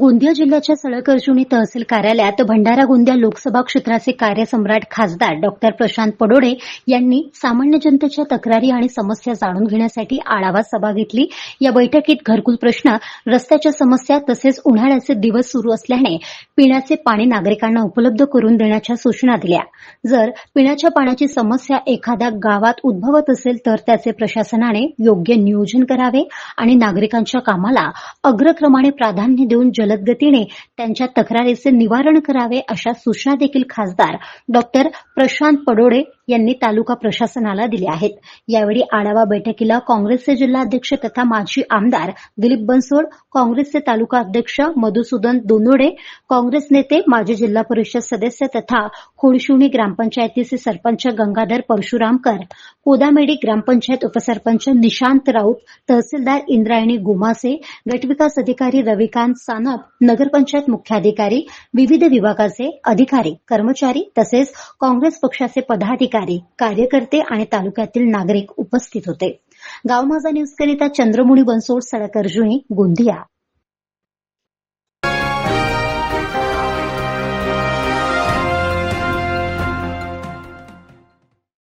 गोंदिया जिल्ह्याच्या सळकर्जुनी तहसील कार्यालयात भंडारा गोंदिया लोकसभा क्षेत्राचे कार्यसम्राट खासदार डॉक्टर प्रशांत पडोडे यांनी सामान्य जनतेच्या तक्रारी आणि समस्या जाणून घेण्यासाठी आढावा सभा घेतली. या बैठकीत घरकुल प्रश्न रस्त्याच्या समस्या तसेच उन्हाळ्याचे दिवस सुरू असल्याने पिण्याचे पाणी नागरिकांना उपलब्ध करून देण्याच्या सूचना दिल्या. जर पिण्याच्या पाण्याची समस्या एखाद्या गावात उद्भवत असेल तर त्याचे प्रशासनाने योग्य नियोजन करावे आणि नागरिकांच्या कामाला अग्रक्रमाने प्राधान्य देऊन जल गतीने त्यांच्या तक्रारीचे निवारण करावे अशा सूचना देखील खासदार डॉक्टर प्रशांत पडोडे यांनी तालुका प्रशासनाला दिले आहेत. यावेळी आढावा बैठकीला काँग्रेसचे जिल्हाध्यक्ष तथा माजी आमदार दिलीप बनसोड काँग्रेसचे तालुका अध्यक्ष मधुसूदन दोनोडे काँग्रेस नेते माजी जिल्हा परिषद सदस्य तथा खोडशिवणी ग्रामपंचायतीचे सरपंच गंगाधर परशुरामकर कोदामेडी ग्रामपंचायत उपसरपंच निशांत राऊत तहसीलदार इंद्रायणी गोमासे गटविकास अधिकारी रविकांत सानप नगरपंचायत मुख्याधिकारी विविध विभागाचे अधिकारी कर्मचारी तसेच काँग्रेस पक्षाचे पदाधिकारी कार्यकर्ते आणि तालुक्यातील नागरिक उपस्थित होते. गाव माझा न्यूजकरिता चंद्रमुनी बनसोड सडक अर्जुनी गोंदिया.